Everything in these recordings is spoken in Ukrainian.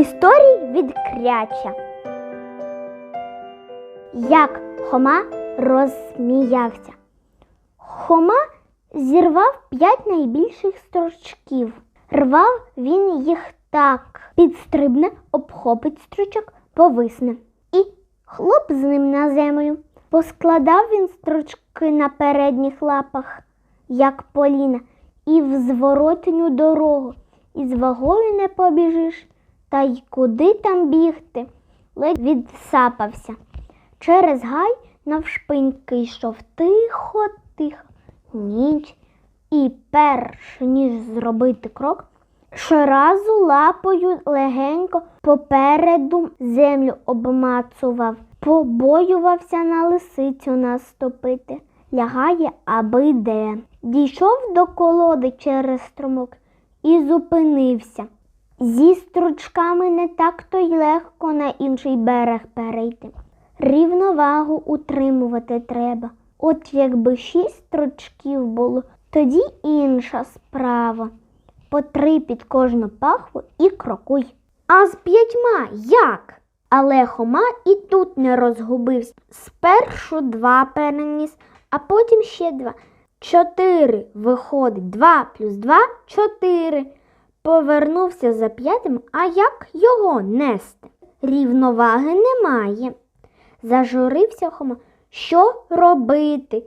Історії від кряча. Як Хома розсміявся. Хома зірвав п'ять найбільших строчків. Рвав він їх так, підстрибне, обхопить строчок, повисне. І хлоп з ним на землю. Поскладав він строчки на передніх лапах, як поліна, і в зворотню дорогу. І з вагою не побіжиш, та й куди там бігти? Ледь відсапався. Через гай навшпиньки йшов тихо, тихо, ніч. І перш ніж зробити крок, щоразу лапою легенько попереду землю обмацував, побоювався на лисицю наступити, лягає, аби йде. Дійшов до колоди через струмок і зупинився. Зі стручками не так то й легко на інший берег перейти. Рівновагу утримувати треба. От якби шість стручків було, тоді інша справа. По три під кожну пахву і крокуй. А з п'ятьма як? Але Хома і тут не розгубився. Спершу два переніс, а потім ще два. Чотири виходить. Два плюс два чотири. Повернувся за п'ятим, а як його нести? Рівноваги немає. Зажурився Хома. Що робити?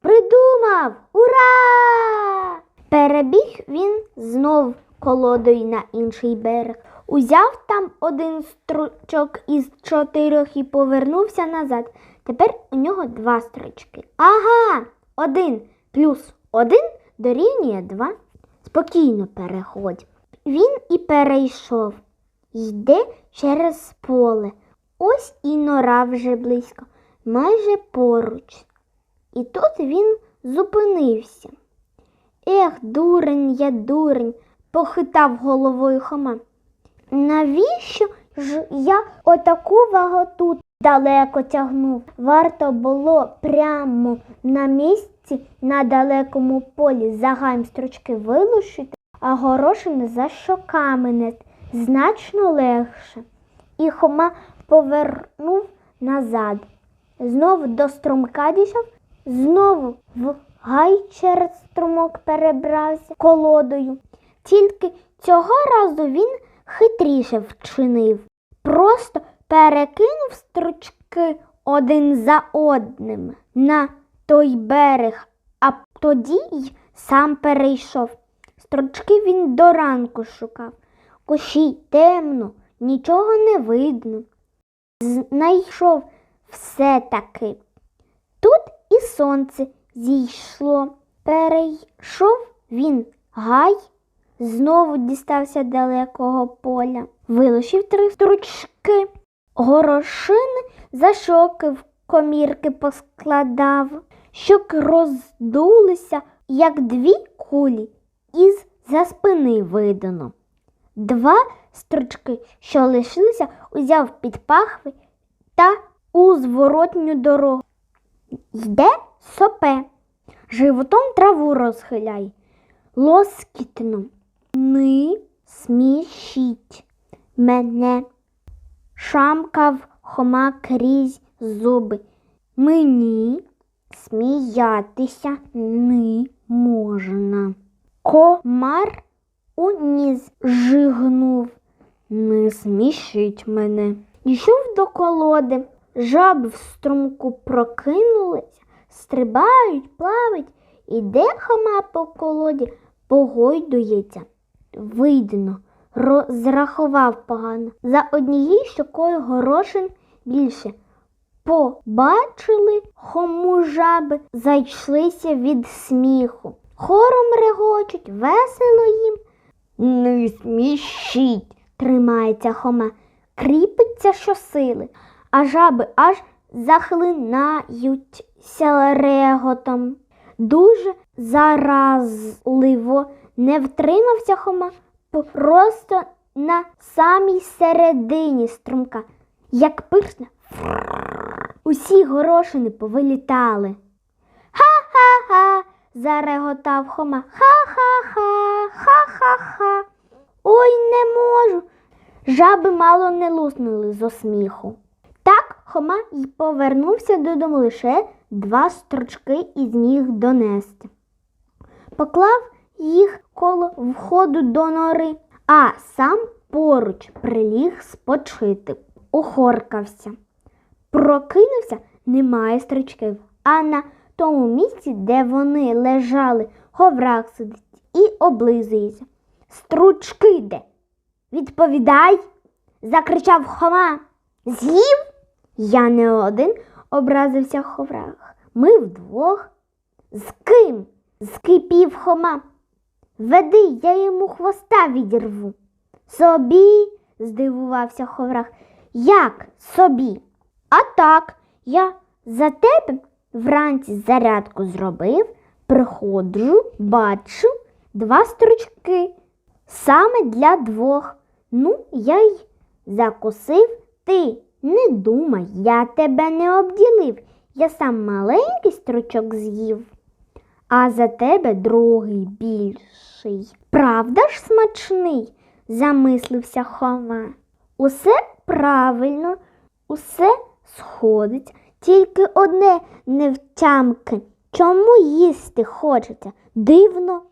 Придумав! Ура! Перебіг він знов колодою на інший берег. Узяв там один стручок із чотирьох і повернувся назад. Тепер у нього два стручки. Ага, один плюс один дорівнює два. Спокійно переходь. Він і перейшов. Йде через поле. Ось і нора вже близько, майже поруч. І тут він зупинився. Ех, дурень я дурень, похитав головою Хома. Навіщо ж я отаку ваготу далеко тягнув? Варто було прямо на місці на далекому полі загаєм строчки вилушити, а горошини за щоками значно легше. І Хома повернув назад. Знову до струмка дійшов, знову в гай через струмок перебрався колодою. Тільки цього разу він хитріше вчинив. Просто перекинув стручки один за одним на той берег, а тоді й сам перейшов. Стручки він до ранку шукав. Кущі темно, нічого не видно. Знайшов все таки. Тут і сонце зійшло. Перейшов він гай, знову дістався далекого поля, вилучив три стручки, горошини за шоки в комірки поскладав, щоки роздулися, як дві кулі, із за спини видано. Два стручки, що лишилися, узяв під пахви та у зворотню дорогу. Йде сопе, животом траву розхиляй, лоскітно. Ни смішіть мене, шамкав Хома крізь зуби. Мені сміятися не можна. Комар у ніс жигнув. Не смішіть мене. Йшов до колоди, жаби в струмку прокинулися, стрибають, плавають, іде Хома по колоді, погойдується. Видно, розрахував погано. За однією щокою горошин більше. Побачили хому жаби, зайшлися від сміху. Хором регочуть, весело їм. Не смішіть, тримається Хома, кріпиться щосили, а жаби аж захлинаються реготом. Дуже заразливо не втримався Хома просто на самій середині струмка, як пирсне. Усі горошини повилітали. Зареготав Хома. Ха-ха-ха, ха-ха-ха. Ой, не можу. жаби мало не луснули з осміху. Так Хома й повернувся додому лише два строчки і зміг донести. Поклав їх коло входу до нори, а сам поруч приліг спочити, охоркався. Прокинувся, немає строчків, а на тому місці, де вони лежали, ховрак сидить і облизується. Стручки де? Відповідай, закричав Хома. З'їв? Я не один, образився Ховрах. Ми вдвох. З ким? скипів Хома. Веди, я йому хвоста відірву. Собі, здивувався Ховрах. Як собі? А так, я за тебе вранці зарядку зробив, приходжу, бачу два стручки. Саме для двох. Ну, я й закусив ти. Не думай, я тебе не обділив. Я сам маленький стручок з'їв, а за тебе другий більший. Правда ж смачний? замислився Хома. Усе правильно, усе сходить, тільки одне невтямки. Чому їсти хочеться? Дивно.